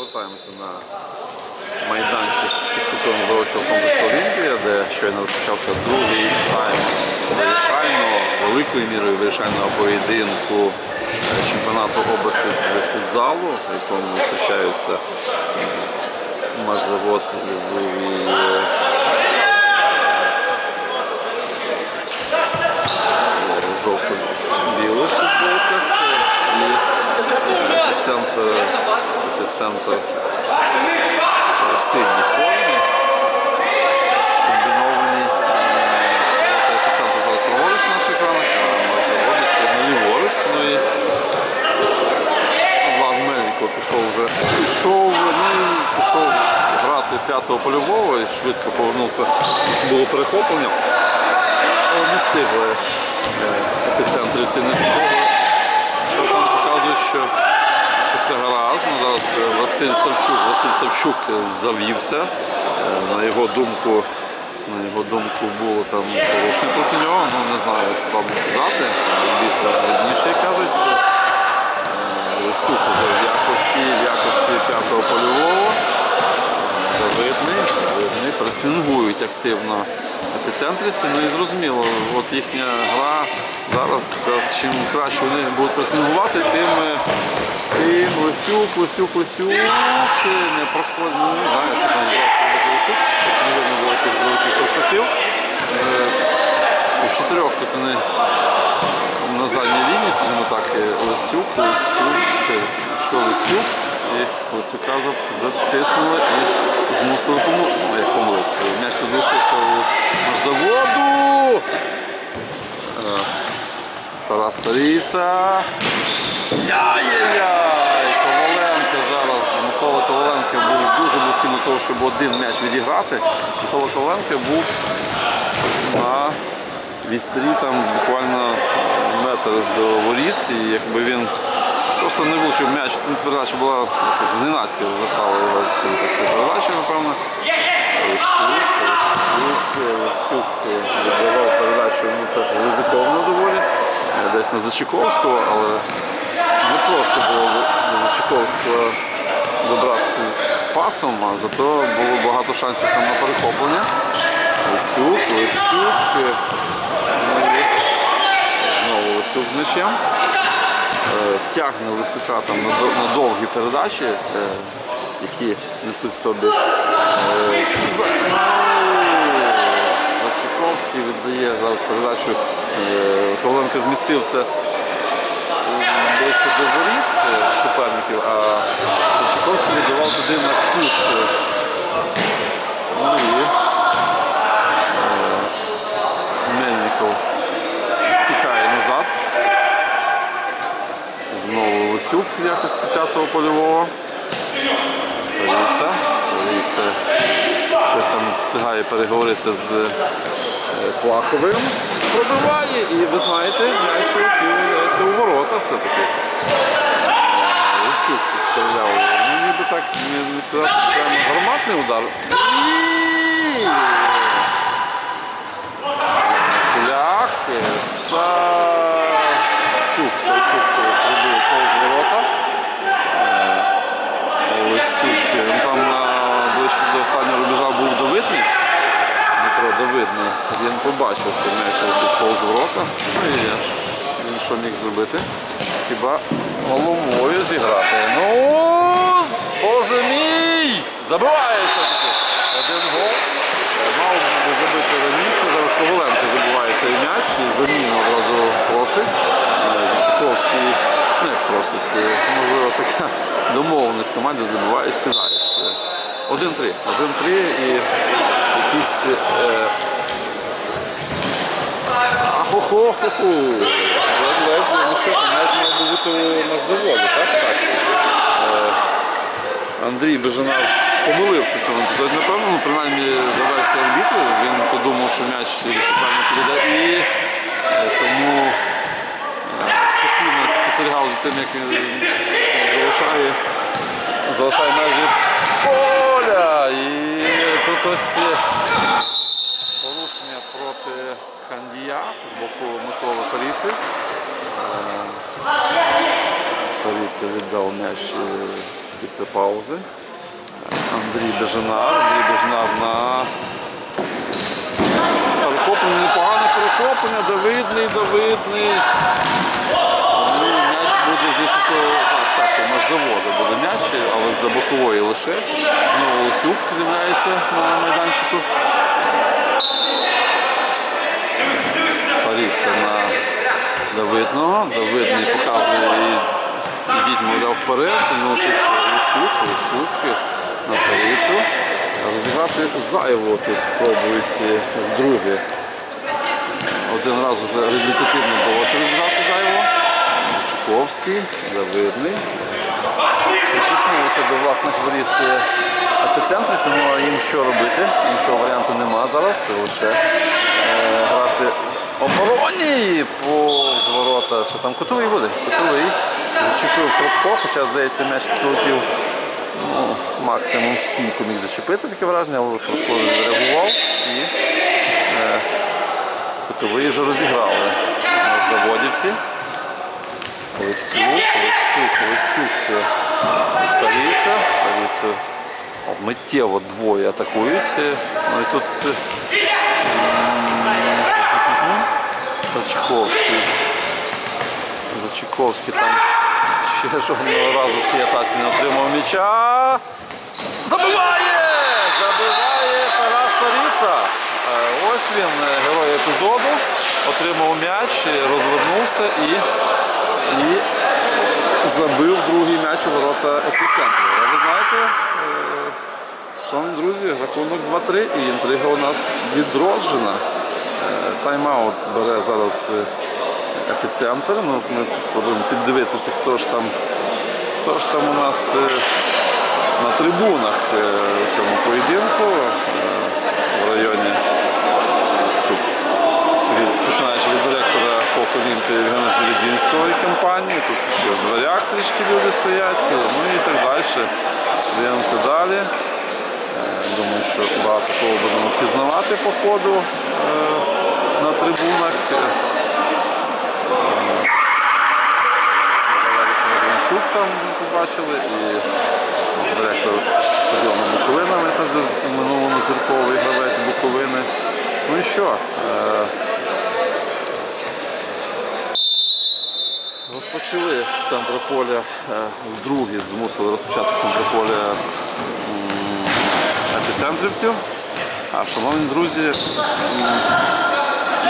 повертаємося на майданчик фізкультурно-здоровчого комплексу Олімпія, де щойно розпочався другий тайм вирішального, великою мірою вирішального поєдинку е, чемпіонату області з футзалу, в якому зустрічаються Мазавод Зуві жовто-білих футболках і епіцентр, епіцентр сильні формі. Комбіновані. Е, Епіцентр зараз праворуч на наших екранах, а Мазавод ліворуч. Ну і Влад Мельников пішов вже пішов, ну, і пішов грати п'ятого польового і швидко повернувся, було перехоплення. Але не встигли е, епіцентрівці не встигли. Що там показує, що, що все гаразд. Ну, зараз е, Василь Савчук, Василь Савчук завівся. Е, На його думку, на його думку було там порушення проти нього. Ну не знаю, як складно сказати. Видніше кажуть. Сук в якості, в якості п'ятого польового. Давидний, Давидний пресингують активно епіцентрівці. Ну і зрозуміло, от їхня гра зараз, якраз чим краще вони будуть пресингувати, тим, е, тим Лисюк, Лисюк, Лисюк не проходить. Ну, не знаю, що там Лисюк, не видно було якихось великих перспектив. Е, У чотирьох тут вони на задній лінії, скажімо так, е, Лисюк, Лисюк, е, що Лисюк, і Лисюка за- затиснули і змусили ну, помилитися. М'яч залишився у заводу. Е, Тарас Таріця. Яй-яй-яй! Коваленко зараз. Микола Коваленко був дуже близьким до того, щоб один м'яч відіграти. Микола Коваленко був на вістрі там буквально метр до воріт, і якби він просто не влучив м'яч, ну, передача була зненацька застала його скажімо так, ця передача, напевно. Лисюк віддавав передачу ну, теж ризиковано доволі, десь на Зачаковського, але не просто було до Зачаковського добратися пасом, а зато було багато шансів там на перехоплення. Лисюк, Лисюк. Знову Лисюк з м'ячем. Е, Тягне Лисюка там на, довгі передачі, е, які несуть собі. е, За- віддає зараз передачу. Коваленко змістився ближче до воріт суперників, а Зачаковський віддавав туди на кут. е. Ну і Мельников тікає назад. Знову Лисюк в якості п'ятого польового. Поліця. Поліця щось там встигає переговорити з е, Плаховим. Пробиває і ви знаєте, м'яч це у ворота все-таки. Е, Лисюк підставляв. Ну ніби так не, не сказати, що прямо гарматний удар. І... Лях, Савчук, Савчук пробив повз ворота. Е, Лисюк, він там на ближче до останнього рубежа був Давидний. Давидний. Він побачив, що м'яч летить повз ворота. Ну і я ж, він що міг зробити? Хіба головою зіграти. Ну, боже мій! Забиває все-таки. Один гол. Мав би забити раніше, зараз Коваленко забуває цей м'яч і заміну одразу просить. Е, Зачаковський не просить. Е, Можливо, така домовленість команди забуваєш, сідаєш. Е, 1-3. 1-3 і якісь. Е... Ахо-хо-хо-хо. Ну що, там мав бути на заводі, так? Так. Е, Андрій Бежанар помилився в цьому епізоді. Напевно, принаймні за версією арбітру. Він подумав, що м'яч високально піде і е, тому е, спокійно спостерігав за тим, як він залишає, залишає межі поля. І тут ось порушення проти Хандія з боку Миколи Таріси. Таріса віддав м'яч е, після паузи. Андрій Бежанар. Андрій Бежанар на перехоплення, непогане перехоплення, Давидний, Давидний. М'яч буде, звісно, так, у нас заводу буде м'яч, але з-за бокової лише. Знову Лисюк з'являється на майданчику. Паріться на Давидного. Давидний показує і йдіть, мовляв, вперед. Ну тут Лисюк, Лисюк на Парісу. Розіграти зайво тут пробують е, вдруге. Один раз вже результативно вдалося розіграти зайво. Чуковський, Давидний. Притиснулися до власних воріт е, епіцентрівців, ну їм що робити? Іншого варіанту нема зараз. Лише е, грати обороні по зворота. Що там кутовий буде? Кутовий. Зачепив Фродко, хоча, здається, м'яч прилетів ну, максимум стійку міг зачепити таке враження, але не реагував і е, кутовий вже розіграли на заводівці. Лисюк, Лисюк, Лисюк. Таліця. Таліцю миттєво двоє атакують. Ну і тут е, Зачаковський. Зачаковський там ще жодного разу в цій атаці не отримав м'яча. Забиває! Забиває Тарас Таріца. Е, Ось він, е, герой епізоду. Отримав м'яч, е, розвернувся і, і забив другий м'яч у ворота епіцентру. А ви знаєте, е, шановні друзі, рахунок 2-3 і інтрига у нас відроджена. Е, Тайм-аут бере зараз е, епіцентр. Ну, ми спробуємо піддивитися, хто ж там, хто ж там у нас е, на трибунах е, у цьому поєдинку е, в районі. Починаючи від директора ФОК Олімпії Євгена компанії, тут ще в дверях трішки люди стоять, ну і так далі. Дивимося далі. Е, Думаю, що багато кого будемо пізнавати по ходу е, на трибунах. Е, Федорчук там побачили і директор стадіону Буковина, минулому зірковий гравець Буковини. Ну і що? Е, Розпочали з поля, е, вдруге змусили розпочати з центру поля епіцентрівців. А шановні друзі,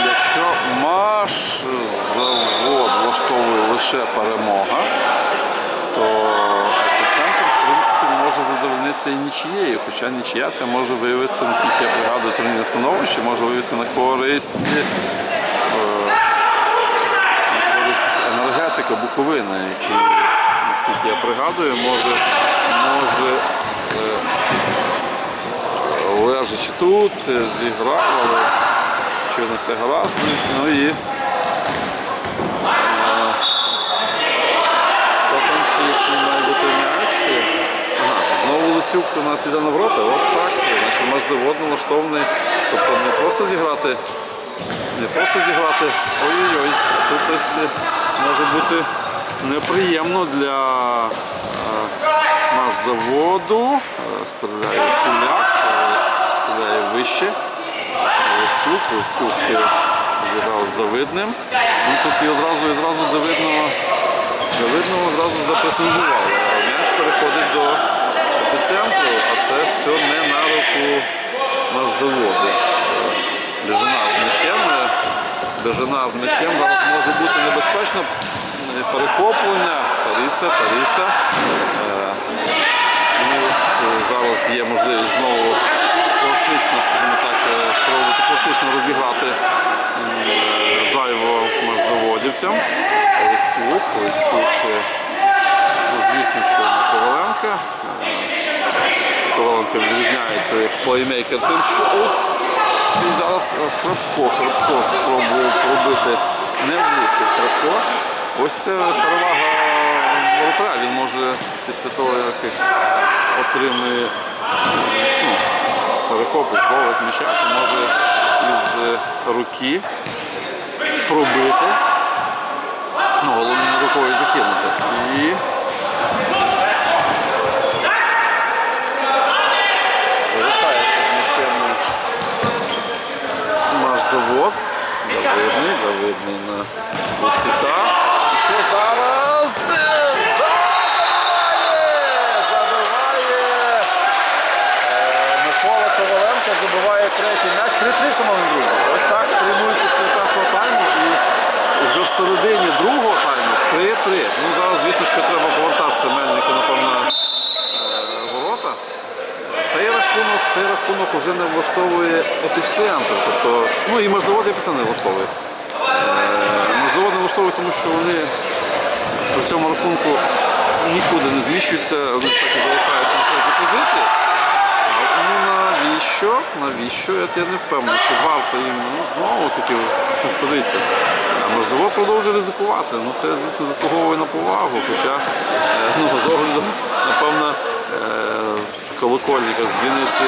якщо наш завод влаштовує лише перемога, то епіцентр в принципі може задовольнитися і нічією. Хоча нічия це може виявитися, наскільки я пригадую турнірне становище, може виявитися на користь. Енергетика Буковини, який, наскільки я пригадую, може, може е, лежачи тут, е, зіграв, але очевидно все гаразд. Ну і е, чи, чи має бути м'яч? Знову Лисюк у нас іде на ворота, от так, значить наш завод налаштований, тобто не просто зіграти не просто зіграти. Ой-ой-ой, тут ось е, може бути неприємно для е, наш заводу. Е, Стріляє куляк, стріляє вище. Лисюк, Лисюк зіграв з Давидним. Ну, тут і одразу, і одразу Давидного, Давидного одразу запресингували. М'яч переходить до епіцентру, а це все не на руку наш заводу. Бежина з м'ячем. Бежина з м'ячем зараз може бути небезпечно. Перехоплення, Паріця, Паріця. Е, ну, Зараз є можливість знову класично, скажімо так, е, спробувати класично розіграти е, зайво заводівцям. Ось слух, ось слух. е, Ну, Коваленка. Е, відрізняється як плеймейкер тим, що і зараз е, Храпко, Храпко спробує пробити не влучив Храпко. Ось це перевага воротаря. Він може після того, як отримує ну, перехоплює, зловить м'яча, то може із е, руки пробити. Ну, головне рукою закинути. І Завод. Давидний, Давидний на Луцюка. І що зараз? Вже не влаштовує епіцентр. Тобто, ну і межзавод епіцентр не влаштовує. Е, Межзавод не влаштовує, тому що вони при цьому рахунку нікуди не зміщуються, вони так і залишаються на цій позиції. Ну навіщо? Навіщо? Я, не впевнений, що варто їм ну, знову таки подивіться. А Мерзово продовжує ризикувати. Ну це звісно заслуговує на повагу. Хоча е, ну, з огляду, напевно, е, з колокольника, з дзвіниці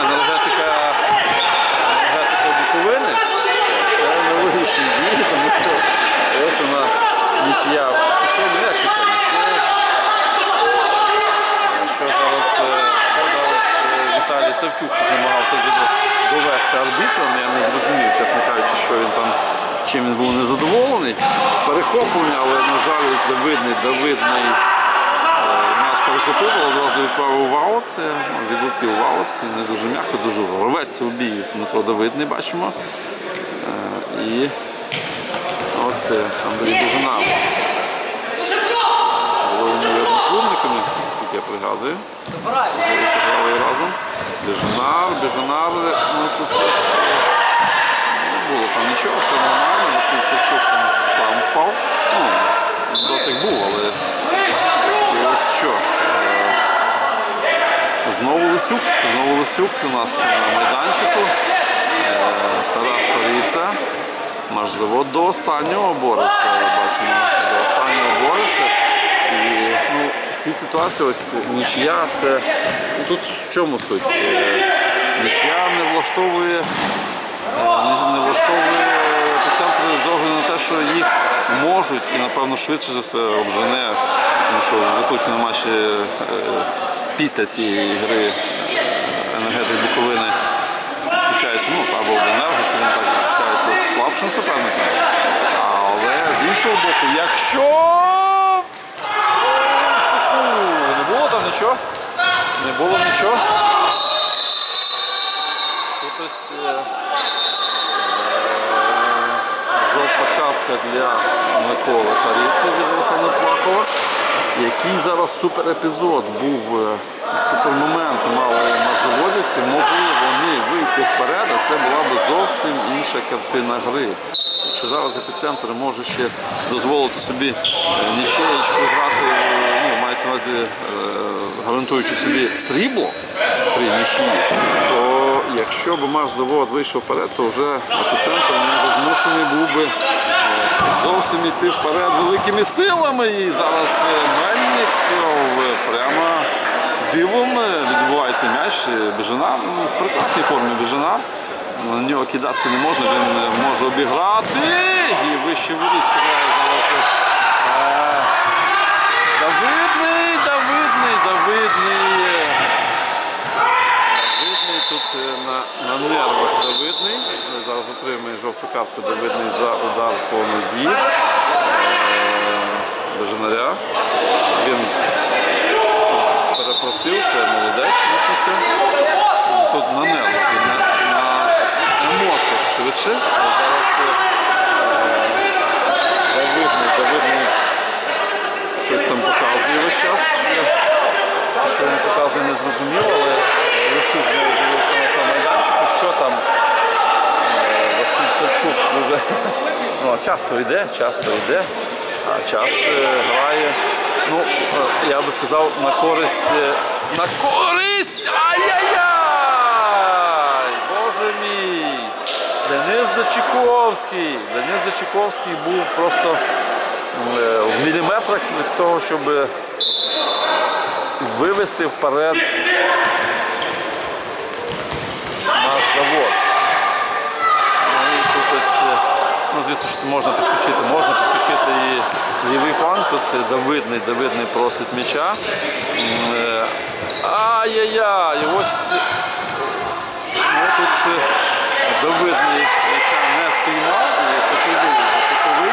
енергетика, енергетика Буковини. Це нелогічні дії, тому що ось вона? Нічия. Що зараз, е, що зараз е, Віталій Савчук щось намагався довести арбітром, я не зрозумів, чесно кажучи, що він там, чим він був незадоволений. Перехоплення, але, на жаль, Давидний, Давидний е, м'яч перехопив, одразу відправив в аут, е, ну, не дуже м'яко, дуже рветься у бій Дмитро Давидний, бачимо. Е, І от е, Андрій Бужинав. Були вони одноклубниками, наскільки я пригадую. Здається, грали разом. Бежанар, Бежанар, ну тут щось е, не було там нічого, все нормально. Василь Савчук там сам впав. Ну, дотик був, але і ось що. е, Знову Лисюк, знову Лисюк у нас на майданчику. Е, Тарас Паріця. Наш завод до останнього бореться, бачимо, до останнього бореться. І ну, цій ситуації ось нічия це. Ну, тут в чому суть? Е, Нічия не влаштовує, е, не, влаштовує епіцентр з огляду на те, що їх можуть і напевно швидше за все обжене, тому що в заключному матчі е, після цієї гри енергетик Буковини зустрічається, ну, або Обленерго, скажімо так, зустрічається з слабшим суперником. Але з іншого боку, якщо не було там нічого, не було нічого. Тут ось е, е, жовта картка для Миколи Тарівця від Руслана Плахова. Який зараз супер епізод був, е, супермомент мали на заводівці, могли вони вийти вперед, а це була б зовсім інша картина гри. Якщо зараз епіцентр може ще дозволити собі нічеєчку грати, е, ну, мається на увазі, е, гарантуючи собі срібло при нічії, то якщо б наш завод вийшов вперед, то вже епіцентр може змушений був би е, зовсім йти вперед великими силами. І зараз е, Мельников е, прямо дивом відбувається м'яч. Бежанар ну, в прекрасній формі Бежанар. На нього кидатися не можна, він може обіграти і вище воріт стріляє зараз. Давидний, Давидний, Давидний. Давидний тут е, на, на нервах Давидний. Зараз отримує жовту картку Давидний за удар по нозі Бежанаря. Він перепросив, це молодець. Тут на нервах, на, на емоціях швидше. Зараз е, Давидний, Давидний щось там показує весь час. Що, він показує, не зрозуміло, але Лисюк знову з'явився на майданчику. Що там е, Василь Савчук дуже ну, часто йде, часто йде, а час е, грає. Ну, е, я би сказав, на користь. На користь! Ай-яй-яй! Боже мій! Денис Зачіковський. Денис Зачіковський був просто в міліметрах від того, щоб вивести вперед наш завод. Ну і тут ось, е, ну звісно, що можна підключити, можна підключити і лівий фланг. Тут Давидний, Давидний просить м'яча. Е, Ай-яй-яй! Ось ну, тут е, Давидний м'яча не спіймав і кутовий, кутовий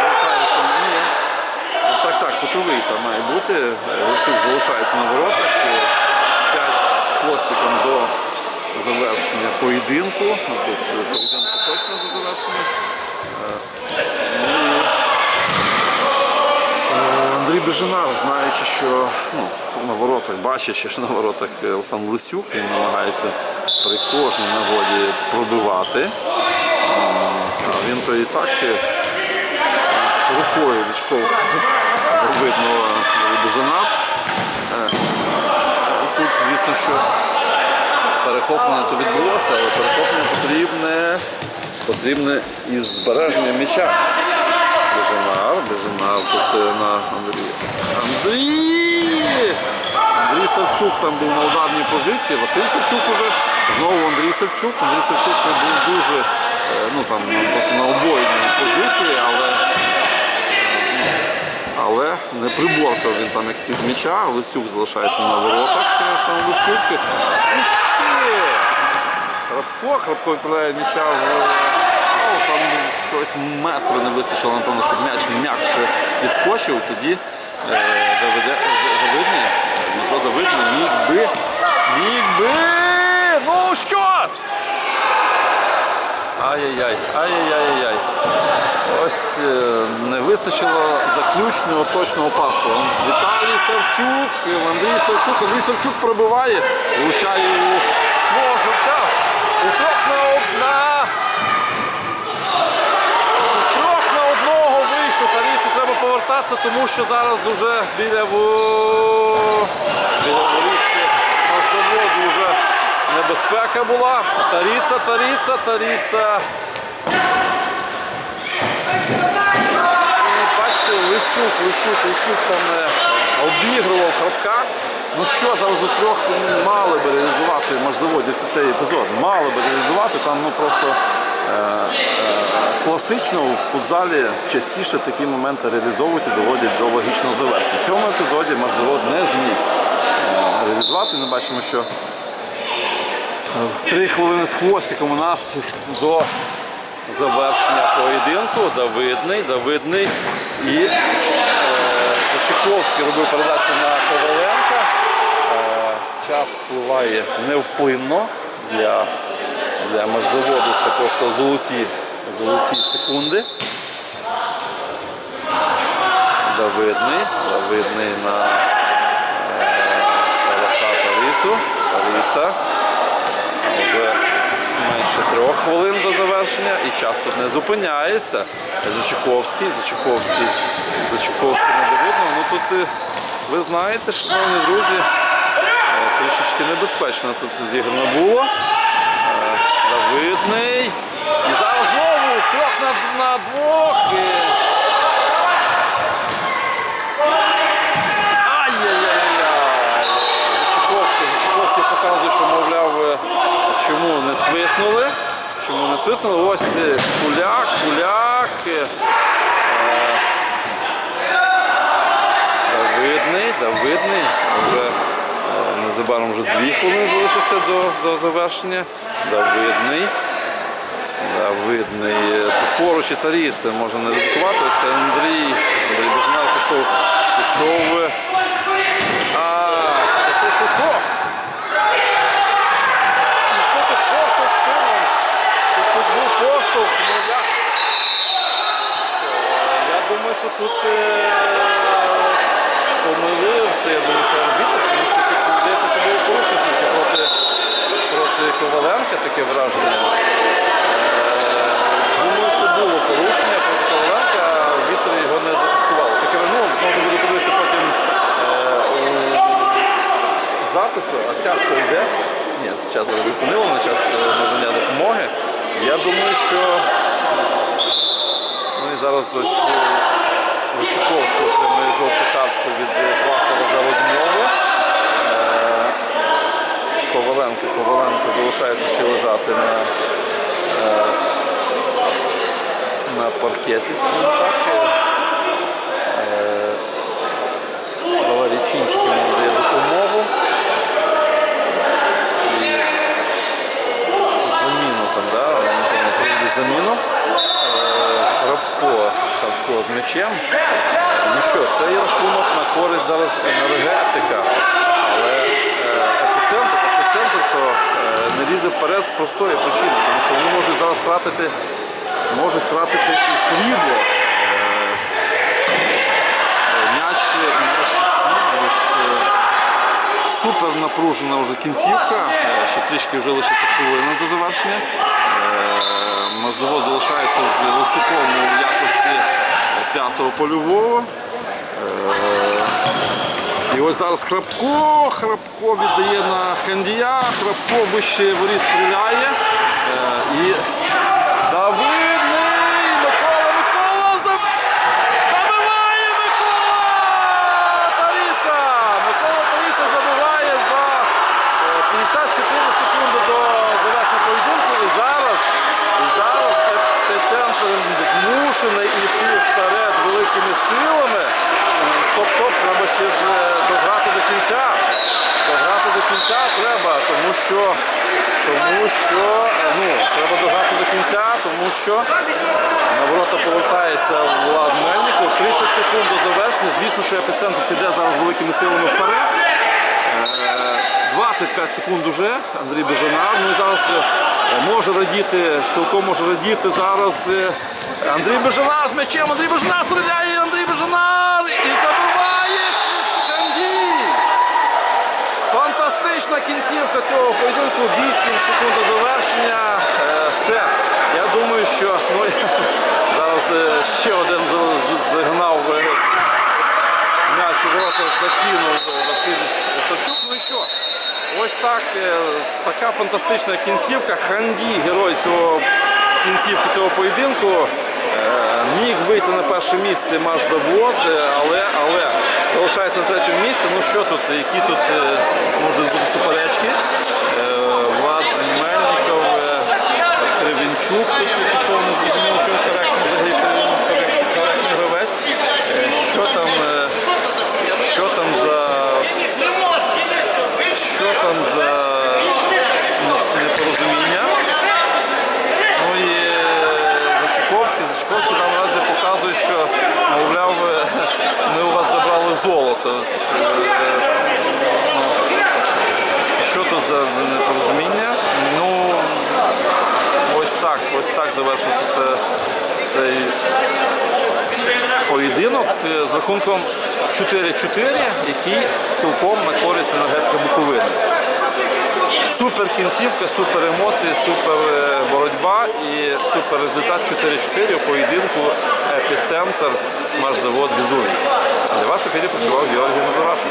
звертається мені. Так, так, кутовий там має бути. Листюк залишається на воротах. 5 з хвостиком до завершення поєдинку. Ну, тут поєдинку точно до завершення. Е, е, Андрій Бежинар, знаючи, що ну, на воротах, бачачи, що на воротах Олександр Лисюк, він намагається при кожній нагоді пробивати. А він то і так е, рукою відштовхує видно Бежинар. Е, Тут, звісно, що перехоплення то відбулося, але перехоплення потрібне, потрібне із збереженням м'яча. Бежинар, Бежинар тут е, на Андрій. Андрій! Андрій Савчук там був на ударній позиції. Василь Савчук уже. Знову Андрій Савчук. Андрій Савчук був дуже е, ну, там, просто на обойній позиції, але але не приборкав він там як слід м'яча, Лисюк залишається на воротах, е, саме Лисюк. Храпко, Храпко відправляє м'яча в. Ну, там якогось метру не вистачило, напевно, щоб м'яч м'якше відскочив, тоді е, Давидний, Дмитро Давидний міг би, міг би, ну що? Ай-яй-яй, ай-яй-яй-яй. Ось е, не вистачило заключного точного пасу. Віталій Савчук, Андрій Савчук, Андрій Савчук пробиває, влучає у свого живця. Трьох на одна. У трьох на одного вийшло. Тарісі треба повертатися, тому що зараз вже біля во- біля воріт на заводу вже небезпека була. Таріса, Таріса, Таріса. І Бачите, Лисюк, Лисюк, Лисюк там е, обігрував Храпка. Ну що, зараз у трьох мали би реалізувати, заводиться цей епізод, мали би реалізувати, там ну просто е, е, класично в футзалі частіше такі моменти реалізовують і доводять до логічного завершення. В цьому епізоді Марзавод не зміг е, реалізувати. Ми бачимо, що три хвилини з хвостиком у нас до завершення поєдинку. Давидний, Давидний і е, Зачаковський робив передачу на Коваленка. Е, час спливає невплинно для, для Межзаводу. Це просто золоті, золоті секунди. Давидний, Давидний на е, Тараса Тарису. Тариса. Вже менше трьох хвилин до завершення і час тут не зупиняється. Зачуковський, Зачуковський, Зачуковський не довидно. Ну тут е, ви знаєте, шановні друзі, е, трішечки небезпечно тут зіграно було. Е, Давидний. І зараз знову трьох на, на двох. І... Ай-яй-яй-яй! Зачуковський, Зачуковський показує, що, мовляв, е, чому не свиснули. Чому не свиснули? Ось е, куляк, куляк. е, Давидний, Давидний. Вже е, незабаром вже дві хвилини залишиться до, до завершення. Давидний. Давидний. Поруч і Таріце можна не ризикувати. Це. Андрій Бежинар пішов. Пішов. е, А, хо-хо-хо. Ну що тут поштовх з тимом? Тут, тут був поштовх, ну я... Е, Я думаю, що тут е, помилився, я думаю, що арбітр, тому що тут здається, що було порушення все-таки проти, проти Коваленка, таке враження. Е, Думаю, що було порушення проти Коваленка, а арбітр його не зафіксував. Таке ну, можна буде подивитися потім е, у запису, а час то йде. Ні, час зараз зупинило на час е, надання допомоги. Я думаю, що ну і зараз ось е, Зачуковський отримує жовту картку від е, Плахова за розмову. Е, Коваленко, Коваленко залишається ще лежати на, е, на паркеті, скажімо так. Е, Валерій Чинчик йому дає допомогу. І заміну там, да? напевно, заміну. м'ячем. Ну що, це є рахунок на користь зараз енергетика. Але е, епіцентр, епіцентр то е, не лізе вперед з простої причини, тому що вони можуть зараз втратити, можуть втратити і срібло. Е, супер напружена вже кінцівка. Ще трішки вже лишиться хвилина до завершення. Е, залишається з Лисиком якості п'ятого польового. Е, І ось зараз Храпко, Храпко віддає на Хендія, Храпко вище воріт стріляє. Е, І Давидний! Микола, Микола! заб- Забиває Микола! Таріца! Микола Таріца забиває за е, 54 секунди до завершення поєдинку. І зараз, і зараз епіцентр змушений йти вперед великими силами. Е, Стоп, стоп, треба ще ж е, дограти до кінця. Дограти до кінця треба, тому що, тому що е, ну, треба дограти до кінця, тому що на ворота повертається Влад Мельников. 30 секунд до завершення. Звісно, що епіцентр піде зараз великими силами вперед. Е, 25 секунд уже Андрій Бежанар. Ну і зараз е, може радіти, цілком може радіти зараз е, Андрій Бежанар з м'ячем. Андрій Бежанар стріляє, Андрій Бежанар і забиває Хандій. Фантастична кінцівка цього поєдинку. 8 секунд до завершення. Е, Все. Я думаю, що ну, зараз е, ще один з- з- загнав е, м'яч у ворота закинув Василь Савчук. Ну і що? Ось так, така фантастична кінцівка. Ханді, герой цього кінцівки цього поєдинку. Міг вийти на перше місце маш завод, е, але, але залишається на третьому місці. Ну що тут, які тут е, можуть бути суперечки? Е, Влад Мельников, Кривінчук, тут нічого не зрозуміло, чому коректний гравець. Що там, е, що там за що там за не- непорозуміння. Ну і е, Зачаковський, Зачаковський там наразі показує, що, мовляв, е, ми у вас золото. Е, Що тут за непорозуміння? Ну, ось так, ось так завершився це, цей поєдинок е, з рахунком 4-4, який цілком на користь енергетика Буковини. Супер кінцівка, супер емоції, супер е, боротьба і супер результат 4-4 у поєдинку епіцентр маршзавод Візувій. Для вас в ефірі працював Георгій Назарашин.